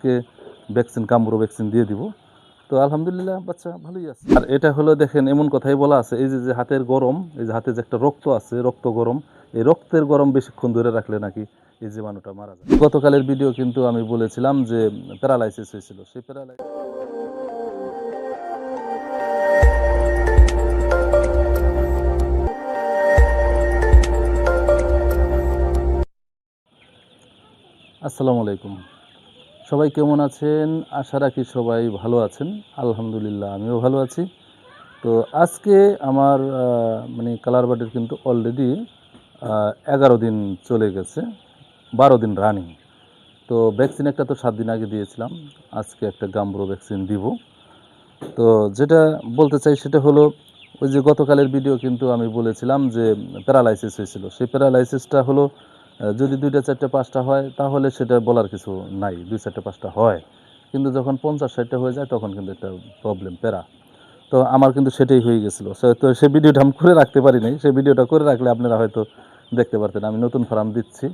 আজকে vaccine কামড়ো vaccine দিয়ে দিব। তো আলহামদুলিল্লাহ, বাচ্চা ভালোই আছে। আর এটা হলো দেখেন, এমন কথাই বলা আছে, এই যে যে হাতের গরম, এই যে হাতে যে একটা রক্ত আছে, রক্ত গরম, এই রক্তের গরম বেশিক্ষণ ধরে রাখলে নাকি এই জীবাণুটা মারা যায়। গতকালের ভিডিও কিন্তু আমি বলেছিলাম যে প্যারালাইসিস হয়েছিল, সেই প্যারালাইসিস আসসালামু আলাইকুম। সবাই কেমন আছেন? আশা রাখি সবাই ভালো আছেন। আলহামদুলিল্লাহ, আমিও ভালো আছি। তো আজকে আমার মানে কালার বাটের কিন্তু অলরেডি এগারো দিন চলে গেছে, বারো দিন রানিং তো ভ্যাকসিন একটা তো সাত দিন আগে দিয়েছিলাম, আজকে একটা গাম্বুরো ভ্যাকসিন দিব। তো যেটা বলতে চাই সেটা হলো, ওই যে গতকালের ভিডিও কিন্তু আমি বলেছিলাম যে প্যারালাইসিস হয়েছিল। সেই প্যারালাইসিসটা হলো যদি দুইটা, চারটে, পাঁচটা হয়, তাহলে সেটা বলার কিছু নাই। দুই, চারটে, পাঁচটা হয়। কিন্তু যখন পঞ্চাশ, ষাটটা হয়ে যায়, তখন কিন্তু একটা প্রবলেম প্যারা। তো আমার কিন্তু সেটাই হয়ে গেছিল। সে- তো সেই ভিডিওটা আমি করে রাখতে পারি নাই। সেই ভিডিওটা করে রাখলে আপনারা হয়তো দেখতে পারতেন। আমি নতুন ফার্ম দিচ্ছি,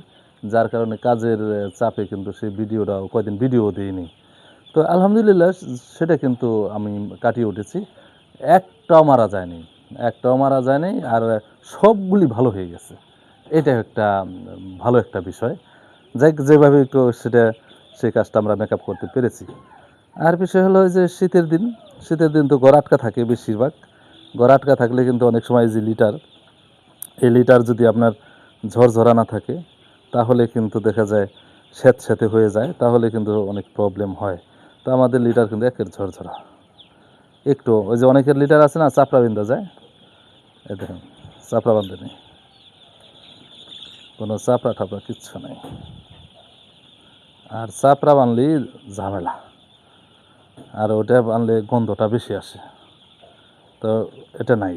যার কারণে কাজের চাপে কিন্তু সেই ভিডিওটা কয়দিন ভিডিও দিইনি তো আলহামদুলিল্লাহ, সেটা কিন্তু আমি কাটিয়ে উঠেছি। একটাও মারা যায়নি। একটাও মারা যায়নি, আর সবগুলি ভালো হয়ে গেছে। এটা একটা ভালো একটা বিষয়। যাই যেভাবে একটু সেটা, সেই কাজটা আমরা মেকআপ করতে পেরেছি। আর বিষয় হলো যে শীতের দিন শীতের দিন তো ঘর আটকা থাকে বেশিরভাগ। ঘর আটকা থাকলে কিন্তু অনেক সময় যে লিটার এই লিটার যদি আপনার ঝরঝরা না থাকে, তাহলে কিন্তু দেখা যায় স্যাঁত স্যাঁতে হয়ে যায়, তাহলে কিন্তু অনেক প্রবলেম হয়। তো আমাদের লিটার কিন্তু একের ঝরঝরা। একটু, ওই যে অনেকের লিটার আছে না চাপড়া বিন্দা যায় দেখেন চাপড়া বান্ধে নেই। কোনো চাপড়া টাপড়া কিচ্ছু নেই। আর চাপড়া বানলেই ঝামেলা। আর ওটা বানলে গন্ধটা বেশি আসে। তো এটা নাই।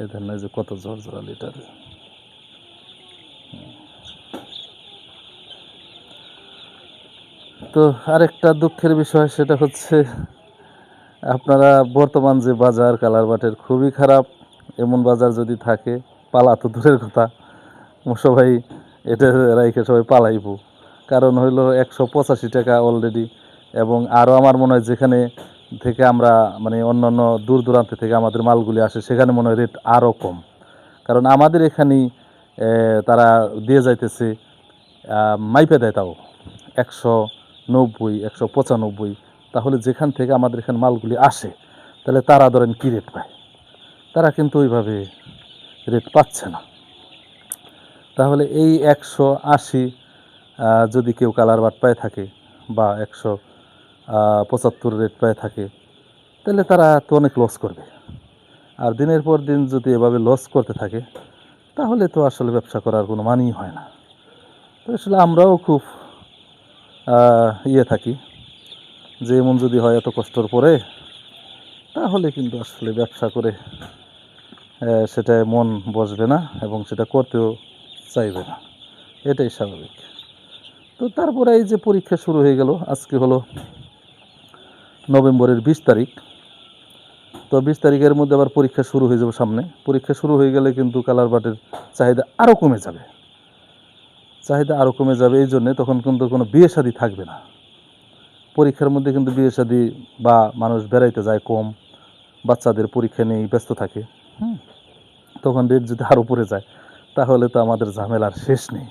এই ধরনের যে কত জোর ঝরঝরা লিটার তো আরেকটা দুঃখের বিষয় সেটা হচ্ছে, আপনারা বর্তমান যে বাজার কালার বাটের খুবই খারাপ। এমন বাজার যদি থাকে, পালা তো দূরের কথা। সবাই এটা রাইখে সবাই পালাইব। কারণ হইল একশো পঁচাশি টাকা অলরেডি এবং আরও আমার মনে হয় যেখানে থেকে আমরা মানে অন্য অন্য দূর দূরান্ত থেকে আমাদের মালগুলি আসে, সেখানে মনে হয় রেট আরও কম। কারণ আমাদের এখানেই তারা দিয়ে যাইতেছে মাইপে দেয় তাও, একশো নব্বই, একশো পঁচানব্বই। তাহলে যেখান থেকে আমাদের এখানে মালগুলি আসে, তাহলে তারা ধরেন কী রেট পায়? তারা কিন্তু ওইভাবে রেট পাচ্ছে না। তাহলে এই একশো আশি যদি কেউ কালার বাট পায় থাকে বা একশো পঁচাত্তর রেট পায় থাকে, তাহলে তারা তো অনেক লস করবে। আর দিনের পর দিন যদি এভাবে লস করতে থাকে, তাহলে তো আসলে ব্যবসা করার কোনো মানেই হয় না। তো আসলে আমরাও খুব ইয়ে থাকি। যে এমন যদি হয় এত কষ্টর পরে, তাহলে কিন্তু আসলে ব্যবসা করে সেটায় মন বসবে না এবং সেটা করতেও চাইবে না। এটাই স্বাভাবিক। তো তারপরে এই যে পরীক্ষা শুরু হয়ে গেল, আজকে হলো নভেম্বরের বিশ তারিখ। তো বিশ তারিখের মধ্যে আবার পরীক্ষা শুরু হয়ে যাবে সামনে। পরীক্ষা শুরু হয়ে গেলে কিন্তু কালার বাটের চাহিদা আরও কমে যাবে। চাহিদা আরও কমে যাবে, এই জন্যে তখন কিন্তু কোনো বিয়ে শাদী থাকবে না। পরীক্ষার মধ্যে কিন্তু বিয়ে শাদী বা মানুষ বেড়াইতে যায় কম, বাচ্চাদের পরীক্ষা নিয়ে ব্যস্ত থাকে। হুম, তখন রেট যদি আরও পড়ে যায় তাহলে তো আমাদের ঝামেলার শেষ নেই।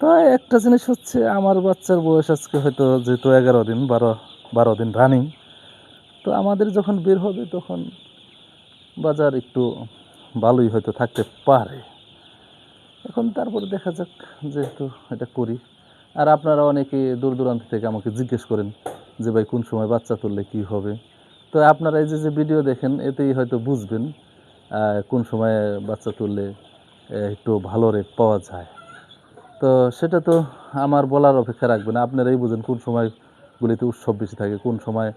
তো একটা জিনিস হচ্ছে, আমার বাচ্চার বয়স আজকে হয়তো যেহেতু এগারো দিন, বারো বারো দিন রানিং তো আমাদের যখন বের হবে তখন বাজার একটু ভালোই হয়তো থাকতে পারে। এখন তারপরে দেখা যাক যেহেতু এটা করি। আর আপনারা অনেকে দূর দূরান্ত থেকে আমাকে জিজ্ঞেস করেন যে, ভাই, কোন সময় বাচ্চা তুললে কি হবে? তো আপনারা এই যে যে ভিডিও দেখেন, এতেই হয়তো বুঝবেন কোন সময়ে বাচ্চা তুললে একটু ভালো রেট পাওয়া যায়। তো সেটা তো আমার বলার অপেক্ষা রাখবে না আপনারাই বুঝেন কোন সময়গুলিতে উৎসব বেশি থাকে, কোন সময়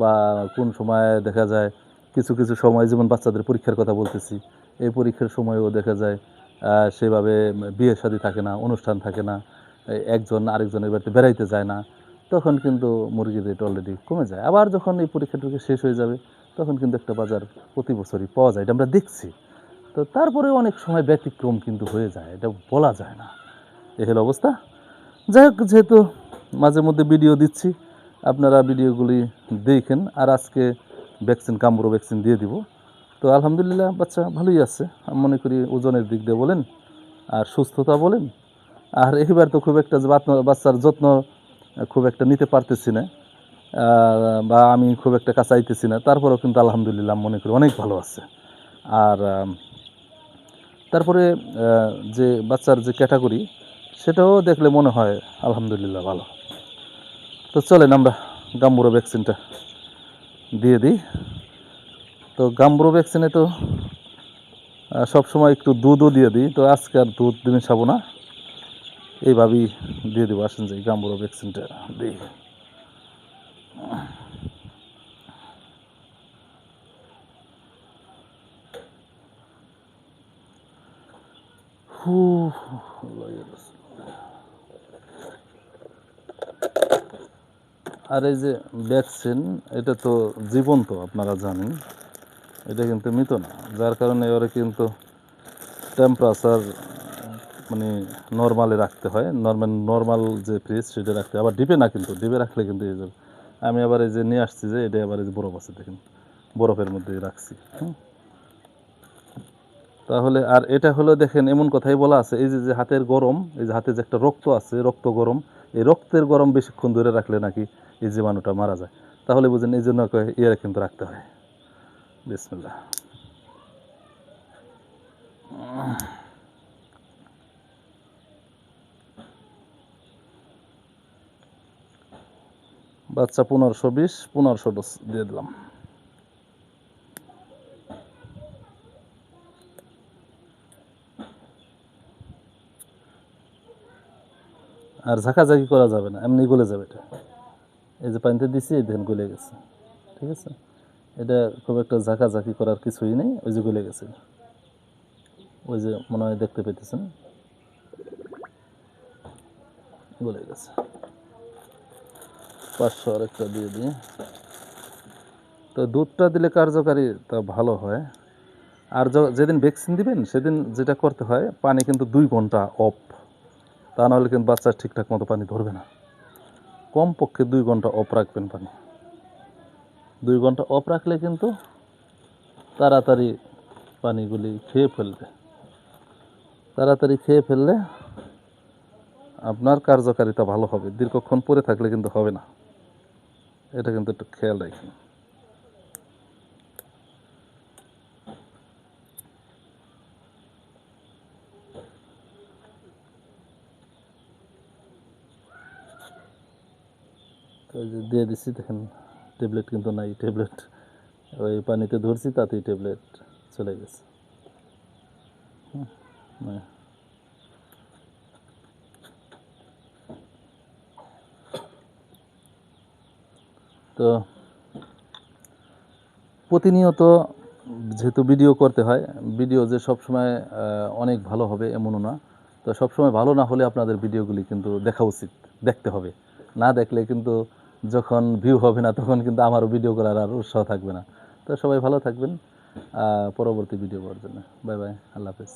বা কোন সময় দেখা যায় কিছু কিছু সময়, যেমন বাচ্চাদের পরীক্ষার কথা বলতেছি, এই পরীক্ষার সময়ও দেখা যায় সেভাবে বিয়ে শাদী থাকে না, অনুষ্ঠান থাকে না একজন আরেকজনের বাড়িতে বেড়াইতে যায় না, তখন কিন্তু মুরগির রেট অলরেডি কমে যায়। আবার যখন এই পরীক্ষা টরীক্ষা শেষ হয়ে যাবে, তখন কিন্তু একটা বাজার প্রতি বছরই পাওয়া যায়। এটা আমরা দেখছি। তো তারপরে অনেক সময় ব্যতিক্রম কিন্তু হয়ে যায়, এটা বলা যায় না। এ অবস্থা। যাই হোক, যেহেতু মাঝে মধ্যে ভিডিও দিচ্ছি, আপনারা ভিডিওগুলি দেখেন, আর আজকে ভ্যাকসিন কামড়ো ভ্যাকসিন দিয়ে দিব। তো আলহামদুলিল্লাহ, বাচ্চা ভালোই আছে। আমি মনে করি ওজনের দিক দিয়ে বলেন, আর সুস্থতা বলেন। আর এবার তো খুব একটা বাচ্চার যত্ন খুব একটা নিতে পারতেছি না। বা আমি খুব একটা কাছাইতেছি না। তারপরেও কিন্তু আলহামদুলিল্লাহ মনে করি অনেক ভালো আছে। আর তারপরে যে বাচ্চার যে ক্যাটাগরি, সেটাও দেখলে মনে হয় আলহামদুলিল্লাহ ভালো। তো চলেন আমরা গাম্বুরো ভ্যাকসিনটা দিয়ে দিই। তো গাম্বুরো ভ্যাকসিনে তো সবসময় একটু দুধও দিয়ে দিই। তো আজকে আর দুধ দিন খাব না। এইভাবেই দিয়ে দেবো। আসেন যে গাম্বুরো ভ্যাকসিনটা দিই। আর এই যে ভ্যাকসিন এটা তো জীবন্ত, আপনারা জানেন। এটা কিন্তু মৃত না, যার কারণে এবারে কিন্তু টেম্পারেচার মানে নর্মালে রাখতে হয়। নর্মাল নর্মাল যে ফ্রিজ সেটা রাখতে আবার ডিপে না কিন্তু ডিপে রাখলে কিন্তু এই আমি আবার এই যে নিয়ে আসছি যে, এটা আবার এই যে বরফ আছে, দেখেন। বরফের মধ্যে রাখছি। তাহলে আর এটা হলো দেখেন এমন কথাই বলা আছে, এই যে হাতের গরম, এই যে হাতে যে একটা রক্ত আছে, রক্ত গরম, এই রক্তের গরম বেশিক্ষণ ধরে রাখলে নাকি এই জীবাণুটা মারা যায়। তাহলে বুঝেন এই জন্য কয় ইয়ে কিন্তু রাখতে হয়। বিসমিল্লাহ। বাচ্চা পনেরোশো বিশ, পনেরোশো দিয়ে দিলাম। আর ঝাঁকাঝাঁকি করা যাবে না, এমনি গলে যাবে এটা। এই যে পানিতে দিছি দেখেন গলে গেছে। ঠিক আছে? এটা খুব একটা ঝাঁকাঝাঁকি করার কিছুই নেই, ওই যে গলে গেছে। ওই যে মনে হয় দেখতে পেতেছেন গলে গেছে। পাঁচশো আরেকটা দিয়ে দিই। তো দুধটা দিলে কার্যকারী তা ভালো হয়। আর যেদিন ভ্যাকসিন দিবেন, সেদিন যেটা করতে হয়, পানি কিন্তু দুই ঘণ্টা অফ তা নাহলে কিন্তু বাচ্চা ঠিকঠাক মতো পানি ধরবে না। কমপক্ষে দুই ঘণ্টা অফ রাখবেন পানি। দুই ঘণ্টা অফ রাখলে কিন্তু তাড়াতাড়ি পানিগুলি খেয়ে ফেলবে। তাড়াতাড়ি খেয়ে ফেললে আপনার কার্যকারিতা ভালো হবে, দীর্ঘক্ষণ পরে থাকলে কিন্তু হবে না। এটা কিন্তু একটু খেয়াল রাখবেন। দিয়ে দিচ্ছি দেখেন ট্যাবলেট কিন্তু নাই ট্যাবলেট ওই পানিতে ধরছি তাতেই ট্যাবলেট চলে গেছে। হুম, তো প্রতিনিয়ত যেহেতু ভিডিও করতে হয় ভিডিও যে সবসময় অনেক ভালো হবে এমনও না। তো সবসময় ভালো না হলে আপনাদের ভিডিওগুলি কিন্তু দেখা উচিত দেখতে হবে। না দেখলে কিন্তু যখন ভিউ হবে না, তখন কিন্তু আমারও ভিডিও করার আর উৎসাহ থাকবে না। তো সবাই ভালো থাকবেন পরবর্তী ভিডিও করার জন্য। বাই বাই আল্লাহ হাফেজ।